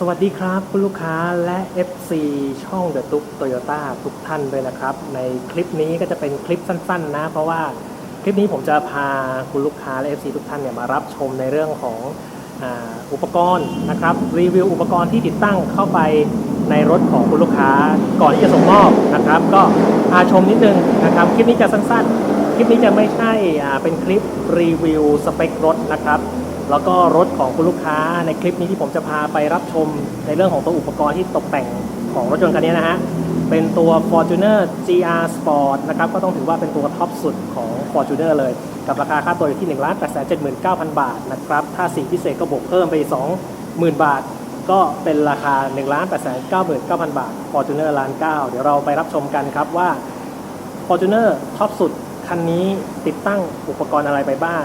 สวัสดีครับคุณลูกค้าและ FC ช่องเดอะตุ๊กโตโยต้าทุกท่านด้วยนะครับ ในคลิปนี้ก็จะเป็นคลิปสั้นๆ นะ เพราะว่าคลิปนี้ผมจะพาคุณลูกค้าและ FC ทุกท่านเนี่ยมารับชมในเรื่องของอุปกรณ์นะครับรีวิวอุปกรณ์ที่ติดตั้งเข้าไปในรถของคุณลูกค้าก่อนที่จะส่งมอบนะครับ ก็พาชมนิดนึงนะครับคลิปนี้จะสั้นๆ คลิปนี้จะไม่ใช่เป็นคลิปรีวิวสเปครถนะครับ แล้วก็รถของคุณลูกค้าในคลิปนี้ที่ผมจะพาไปรับชมในเรื่องของตัวอุปกรณ์ที่ตกแต่งของรถยนต์คันนี้นะฮะ เป็นตัว Fortuner GR Sport นะครับ ก็ต้องถือว่าเป็นตัวท็อปสุดของ Fortuner เลย กับราคาค่าตัวอยู่ที่ 1 8 7 9 0 0 0บาทนะครับ ถ้าสิ่งพิเศษก็บวกเพิ่มไป 20,000 บาท ก็เป็นราคา 1 8 9 9 0 0 0 บาท Fortuner ล้านเเดี๋ยวเราไปรับชมกันครับว่า Fortuner ท็อปสุดคันนี้ติดตั้งอุปกรณ์อะไรไปบ้าง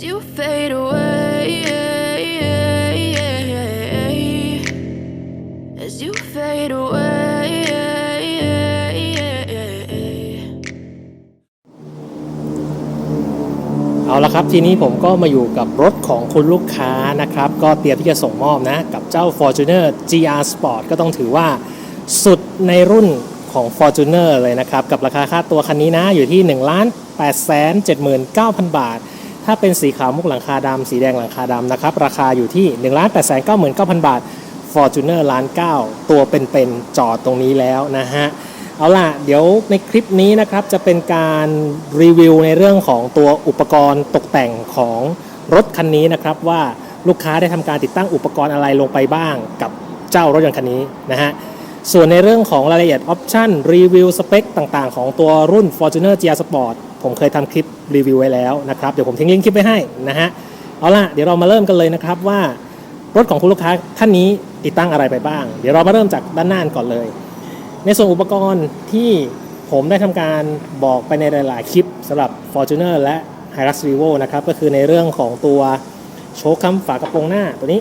as you fade away. As you fade away. เอาละครับ ทีนี้ผมก็มาอยู่กับรถของคุณลูกค้านะครับ ก็เตรียมที่จะส่งมอบนะ กับเจ้า Fortuner GR Sport ก็ต้องถือว่าสุดในรุ่นของ Fortuner เลยนะครับ กับราคาค่าตัวคันนี้นะ อยู่ที่ 1 8 7 9 0 0 0 บาท ถ้าเป็นสีขาวมุกหลังคาดำสีแดงหลังคาดำนะครับ ราคาอยู่ที่ 1 8 9 9 0 0 0 บาท Fortuner ล้าน9ตัวเป็นๆจอดตรงนี้แล้วนะฮะ เอาล่ะ เดี๋ยวในคลิปนี้นะครับ จะเป็นการรีวิวในเรื่องของตัวอุปกรณ์ตกแต่งของรถคันนี้นะครับ ว่าลูกค้าได้ทำการติดตั้งอุปกรณ์อะไรลงไปบ้างกับเจ้ารถยนต์คันนี้นะฮะส่วนในเรื่องของรายละเอียดออปชันรีวิวสเปคต่างๆ ของตัวรุ่น Fortuner GR Sport ผมเคยทำคลิปรีวิวไว้แล้วนะครับเดี๋ยวผมทิ้งลิงก์คลิปไว้ให้นะฮะเอาล่ะเดี๋ยวเรามาเริ่มกันเลยนะครับว่ารถของคุณลูกค้าท่านนี้ติดตั้งอะไรไปบ้าง เดี๋ยวเรามาเริ่มจากด้านหน้าก่อนเลย ในส่วนอุปกรณ์ที่ผมได้ทำการบอกไปในหลายๆคลิปสำหรับ Fortuner และ Hilux Revo นะครับก็คือในเรื่องของตัวโชคคัมฝากระโปรงหน้าตัวนี้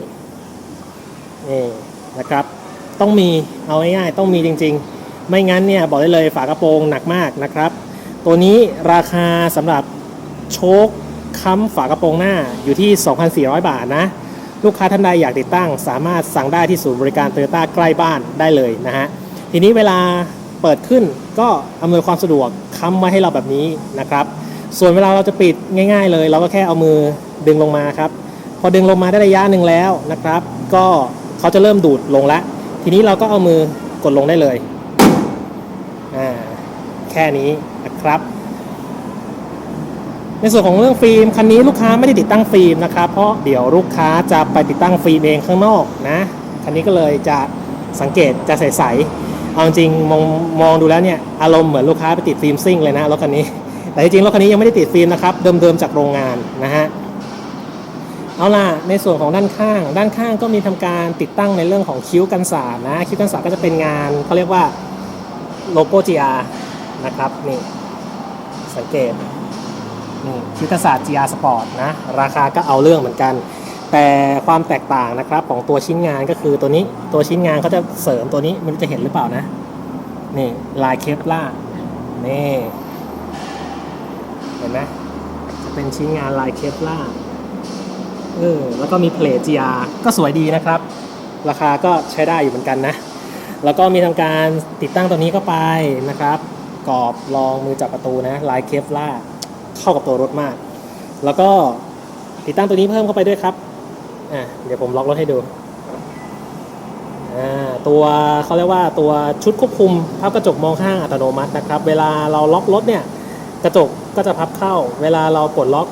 นี่นะครับต้องมีเอาง่ายๆต้องมีจริง ๆ ไม่งั้นเนี่ยบอกได้เลยฝากระโปรงหนักมากนะครับ ตัวนี้ราคาสำหรับโชคค้ำฝากระโปรงหน้าอยู่ที่ 2,400 บาทนะ ลูกค้าท่านใดอยากติดตั้ง สามารถสั่งได้ที่ศูนย์บริการโตโยต้าใกล้บ้านได้เลยนะฮะ ทีนี้เวลาเปิดขึ้นก็อำนวยความสะดวกค้ำไว้ให้เราแบบนี้นะครับ ส่วนเวลาเราจะปิดง่าย ๆ เลย เราก็แค่เอามือดึงลงมาครับ พอดึงลงมาได้ระยะหนึ่งแล้วนะครับ ก็เขาจะเริ่มดูดลงแล้ว ทีนี้เราก็เอามือกดลงได้เลย อ่า แค่นี้ นะครับ ในส่วนของเรื่องฟิล์มคันนี้ลูกค้าไม่ได้ติดตั้งฟิล์มนะครับ เพราะเดี๋ยวลูกค้าจะไปติดตั้งฟิล์มเองข้างนอกนะคันนี้ก็เลยจะสังเกตจะใสๆเอาจริงมองมองดูแล้วเนี่ยอารมณ์เหมือนลูกค้าไปติดฟิล์มซิ่งเลยนะรถคันนี้ แต่จริงๆรถคันนี้ยังไม่ได้ติดฟิล์มนะครับเดิมๆจากโรงงานนะฮะเอาล่ะในส่วนของด้านข้าง ด้านข้างก็มีทำการติดตั้งในเรื่องของคิ้วกันสาดนะคิ้วกันสาดก็จะเป็นงานเขาเรียกว่าโลโก้ GR นะครับนี่ สังเกตนี่ยุทธศาสตร์ GR Sport นะราคาก็เอาเรื่องเหมือนกัน แต่ความแตกต่างนะครับของตัวชิ้นงานก็คือตัวนี้ตัวชิ้นงานเขาจะเสริมตัวนี้ไม่รู้จะเห็นหรือเปล่านะนี่ลายเคปล่านี่เห็นไหมจะเป็นชิ้นงานลายเคปล่าเออแล้วก็มีเพลท GR ก็สวยดีนะครับ ราคาก็ใช้ได้อยู่เหมือนกันนะ แล้วก็มีทำการติดตั้งตัวนี้เข้าไปนะครับ กรอบรองมือจับประตูนะลายเคฟล่าเข้ากับตัวรถมาก แล้วก็ติดตั้งตัวนี้เพิ่มเข้าไปด้วยครับอะเดี๋ยวผมล็อกรถให้ดูอ่าตัวเขาเรียกว่าตัวชุดควบคุมพับกระจกมองข้างอัตโนมัตินะครับ เวลาเราล็อกรถเนี่ยกระจกก็จะพับเข้า เวลาเราปลดล็อก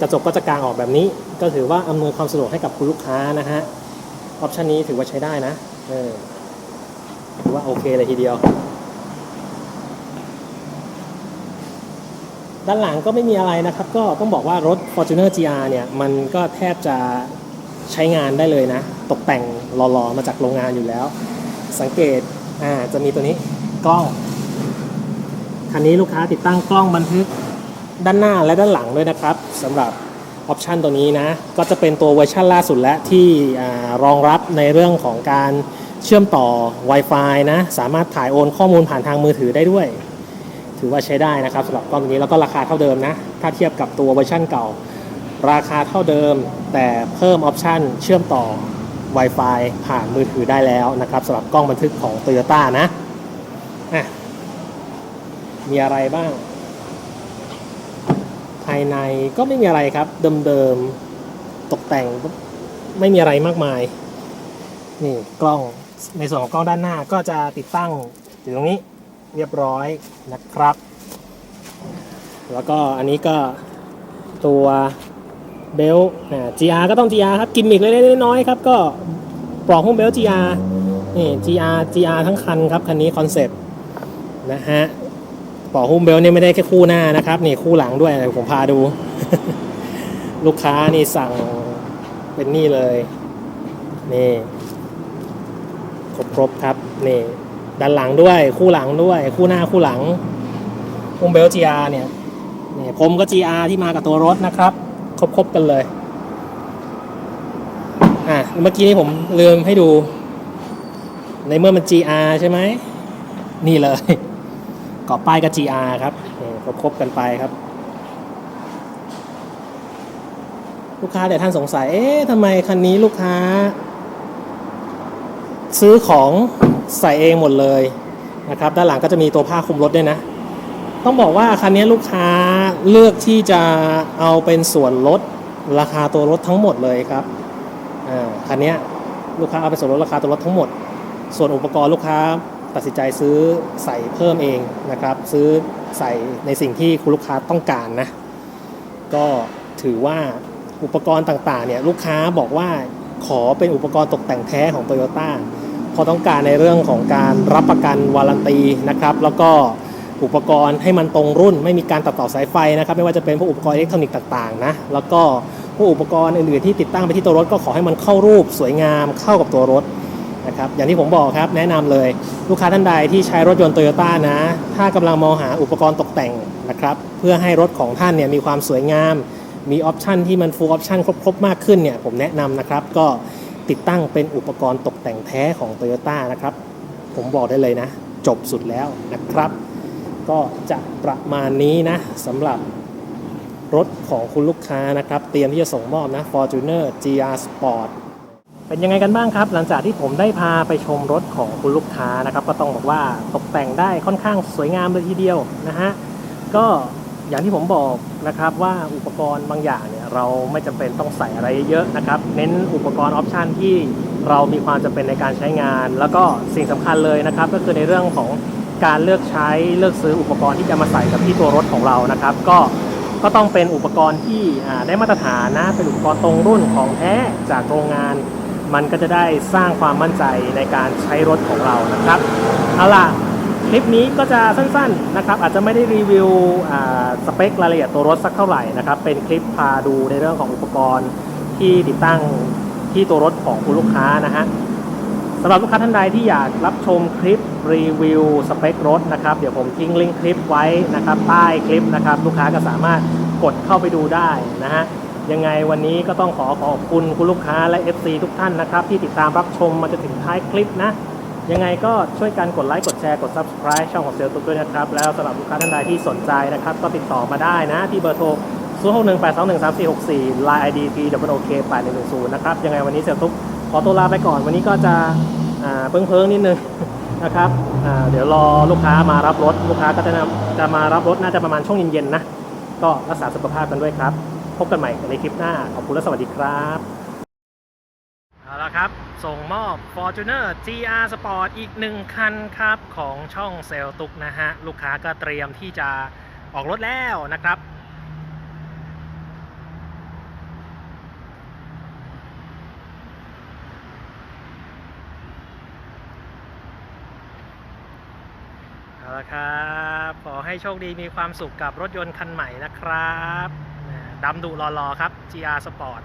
กระจกก็จะกางออกแบบนี้ ก็ถือว่าอำนวยความสะดวกให้กับคุณลูกค้านะฮะออปชันนี้ถือว่าใช้ได้นะเออถือว่าโอเคเลยทีเดียว ด้านหลังก็ไม่มีอะไรนะครับ ก็ต้องบอกว่ารถ Fortuner GR เนี่ย มันก็แทบจะใช้งานได้เลยนะ ตกแต่งหล่อๆ มาจากโรงงานอยู่แล้ว สังเกตอ่าจะมีตัวนี้กล้อง คันนี้ลูกค้าติดตั้งกล้องบันทึกด้านหน้าและด้านหลังด้วยนะครับสำหรับออปชันตัวนี้นะ ก็จะเป็นตัวเวอร์ชันล่าสุดและที่รองรับในเรื่องของการเชื่อมต่อ Wi-Fi นะ สามารถถ่ายโอนข้อมูลผ่านทางมือถือได้ด้วย ถือว่าใช้ได้นะครับสำหรับกล้องตัวนี้แล้วก็ราคาเท่าเดิมนะ ถ้าเทียบกับตัวเวอร์ชันเก่า ราคาเท่าเดิม แต่เพิ่มออปชันเชื่อมต่อ Wi-Fi ผ่านมือถือได้แล้วนะครับสำหรับกล้องบันทึกของ Toyota นะะมีอะไรบ้าง ภายในก็ไม่มีอะไรครับ เดิมๆตกแต่งไม่มีอะไรมากมาย นี่กล้องในส่วนของกล้องด้านหน้าก็จะติดตั้งอยู่ตรงนี้ เรียบร้อยนะครับ แล้วก็อันนี้ก็ตัวเบลต์อ่า GR ก็ต้อง GR ครับ กิมมิกเล็กๆน้อยๆครับ ก็ปลอกหุ้มเบลต์ GR นี่ GR GR ทั้งคันครับ คันนี้คอนเซ็ปต์นะฮะปลอกหุ้มเบลต์เนี่ยไม่ได้แค่คู่หน้านะครับ นี่คู่หลังด้วยผมพาดู ลูกค้านี่สั่งเป็นนี่เลย นี่ ครบครบครับ นี่ ด้านหลังด้วย คู่หลังด้วย คู่หน้าคู่หลังหุ้มเบลต์ GR เนี่ยนี่ผมก็ GR ที่มากับตัวรถนะครับ ครบครบกันเลย อะเมื่อกี้นี้ผมลืมให้ดู ในเมื่อมัน GR ใช่ไหม นี่เลยกอบป้ายกับ GR ครับนี่ครบๆกันไปครับ ลูกค้าแต่ท่านสงสัย เอ๊ะทำไมคันนี้ลูกค้า ซื้อของ ใส่เองหมดเลยนะครับ ด้านหลังก็จะมีตัวผ้าคลุมรถด้วยนะ ต้องบอกว่าคันนี้ลูกค้าเลือกที่จะเอาเป็นส่วนลดราคาตัวรถทั้งหมดเลยครับคันนี้ลูกค้าเอาเป็นส่วนลดราคาตัวรถทั้งหมด ส่วนอุปกรณ์ลูกค้าตัดสินใจซื้อใส่เพิ่มเองนะครับ ซื้อใส่ในสิ่งที่คุณลูกค้าต้องการนะ ก็ถือว่าอุปกรณ์ต่างๆเนี่ยลูกค้าบอกว่าขอเป็นอุปกรณ์ตกแต่งแท้ของ Toyota เพราต้องการในเรื่องของการรับประกันวารันตีนะครับแล้วก็อุปกรณ์ให้มันตรงรุ่น ไม่มีการตัดต่อสายไฟนะครับไม่ว่าจะเป็นพวกอุปกรณ์อิเล็กทรอนิกส์ต่างๆนะแล้วก็พวกอุปกรณ์อื่นๆที่ติดตั้งไปที่ตัวรถก็ขอให้มันเข้ารูปสวยงามเข้ากับตัวรถนะครับอย่างที่ผมบอกครับแนะนำเลยลูกค้าท่านใดที่ใช้รถยนต์โตโยต้านะ ถ้ากำลังมองหาอุปกรณ์ตกแต่งนะครับเพื่อให้รถของท่านเนี่ยมีความสวยงาม มีออปชันที่มันฟูลออปชันครบๆ มากขึ้นเนี่ยผมแนะนำนะครับก็ ติดตั้งเป็นอุปกรณ์ตกแต่งแท้ของ t o y ยต้นะครับ ผมบอกได้เลยนะ จบสุดแล้วนะครับ ก็จะประมาณนี้นะสำหรับรถของคุณลูกค้านะครับ เตรียมที่จะส่งมอบนะ Fortuner GR Sport เป็นยังไงกันบ้างครับ หลังจากที่ผมได้พาไปชมรถของคุณลูกค้านะครับ ก็ต้องบอกว่าตกแต่งได้ค่อนข้างสวยงามเลยทีเดียวนะฮะก็ อย่างที่ผมบอกนะครับว่าอุปกรณ์บางอย่างเนี่ยเราไม่จำเป็นต้องใส่อะไรเยอะนะครับ เน้นอุปกรณ์ออปชันที่เรามีความจำเป็นในการใช้งาน แล้วก็สิ่งสำคัญเลยนะครับ ก็คือในเรื่องของการเลือกใช้เลือกซื้ออุปกรณ์ที่จะมาใส่กับที่ตัวรถของเรานะครับ ก็ก็ต้องเป็นอุปกรณ์ที่ได้มาตรฐานนะเป็นอุปกรณ์ตรงรุ่นของแท้จากโรงงาน มันก็จะได้สร้างความมั่นใจในการใช้รถของเรานะครับเอาล่ะ ลิปนี้ก็จะสั้นๆนะครับอาจจะไม่ได้รีวิวสเปครายละเอียดตัวรถสักเท่าไหร่นะครับเป็นคลิปพาดูในเรื่องของอุปกรณ์ที่ติดตั้งที่ตัวรถของคุณลูกค้านะฮะสำหรับลูกค้าท่านใดที่อยากรับชมคลิปรีวิวสเปครถนะครับเดี๋ยวผมทิ้งลิงก์คลิปไว้นะครับใต้คลิปนะครับลูกค้าก็สามารถกดเข้าไปดูได้นะฮะยังไงวันนี้ก็ต้องขอขอบคุณคุณลูกค้าและ FC ทุกท่านนะครับที่ติดตามรับชมมาจนถึงท้ายคลิปนะ ยังไงก็ช่วยกันกดไลค์ กดแชร์ กด Subscribe ช่องของเซลตุ๊กด้วยนะครับ แล้วสำหรับลูกค้าท่านใดที่สนใจนะครับ ก็ติดต่อมาได้นะ ที่เบอร์โทร 0 6 1 8 2 1 3 4 6 4 Line ID P W O K 8 1 1 0นะครับ ยังไงวันนี้เซลตุ๊กขอตัวลาไปก่อน วันนี้ก็จะเพิ่งเพิ่งๆนิดนึงนะครับเดี๋ยวรอลูกค้ามารับรถ ลูกค้าก็จะนจะมารับรถน่าจะประมาณช่วงเย็นๆนะ ก็รักษาสุขภาพกันด้วยครับ พบกันใหม่ในคลิปหน้า ขอบคุณและสวัสดีครับ เอาละครับ ส่งมอบ Fortuner GR Sport อีกหนึ่งคันครับ ของช่องเซลตุกนะฮะ ลูกค้าก็เตรียมที่จะออกรถแล้วนะครับ เอาละครับ ขอให้โชคดีมีความสุขกับรถยนต์คันใหม่นะครับดำดุรอๆครับ GR Sport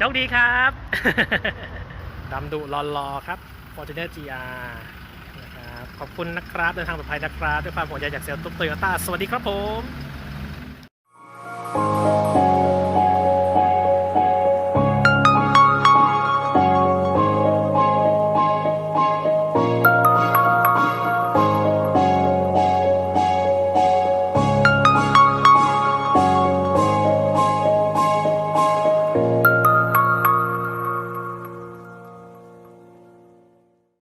โชคดีครับดำดุรอๆครับ Fortuner GR นะครับ ขอบคุณนะครับเดินทางปลอดภัยนะครับ ด้วยความห่วงใยจากเซลล์ตุ๊กโตโยต้าสวัสดีครับผม